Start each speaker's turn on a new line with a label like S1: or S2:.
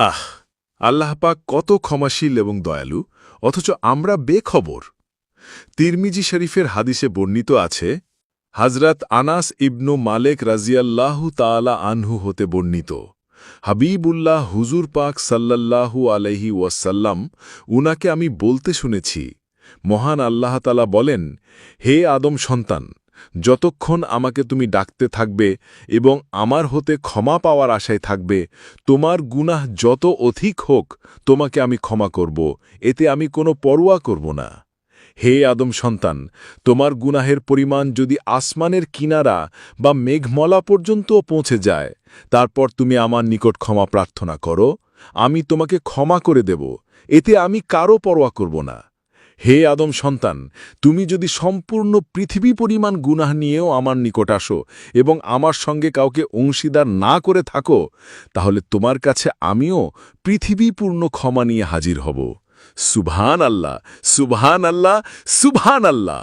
S1: আহ, আল্লাহ পাক কত ক্ষমাশীল এবং দয়ালু, অথচ আমরা বেখবর। তিরমিজি শরীফের হাদিসে বর্ণিত আছে, হাজরাত আনাস ইবনু মালেক রাজিয়াল্লাহু তাআলা আনহু হতে বর্ণিত, হাবিবুল্লাহ হুজুর পাক সাল্লাল্লাহু আলহি ওয়াসাল্লাম উনাকে আমি বলতে শুনেছি, মহান আল্লাহ তালা বলেন, হে আদম সন্তান যতক্ষণ আমাকে তুমি ডাকতে থাকবে এবং আমার হতে ক্ষমা পাওয়ার আশায় থাকবে, তোমার গুনাহ যত অধিক হোক, তোমাকে আমি ক্ষমা করব, এতে আমি কোনো পরোয়া করব না। হে আদম সন্তান, তোমার গুনাহের পরিমাণ যদি আসমানের কিনারা বা মেঘমলা পর্যন্তও পৌঁছে যায়, তারপর তুমি আমার নিকট ক্ষমা প্রার্থনা করো, আমি তোমাকে ক্ষমা করে দেব, এতে আমি কারও পরোয়া করব না। হে আদম সন্তান, তুমি যদি সম্পূর্ণ পৃথিবী পরিমাণ গুনাহ নিয়েও আমার নিকট আসো এবং আমার সঙ্গে কাউকে অংশীদার না করে থাকো, তাহলে তোমার কাছে আমিও পৃথিবীপূর্ণ ক্ষমা নিয়ে হাজির হব। সুবহান আল্লাহ সুবহান আল্লাহ সুভান আল্লাহ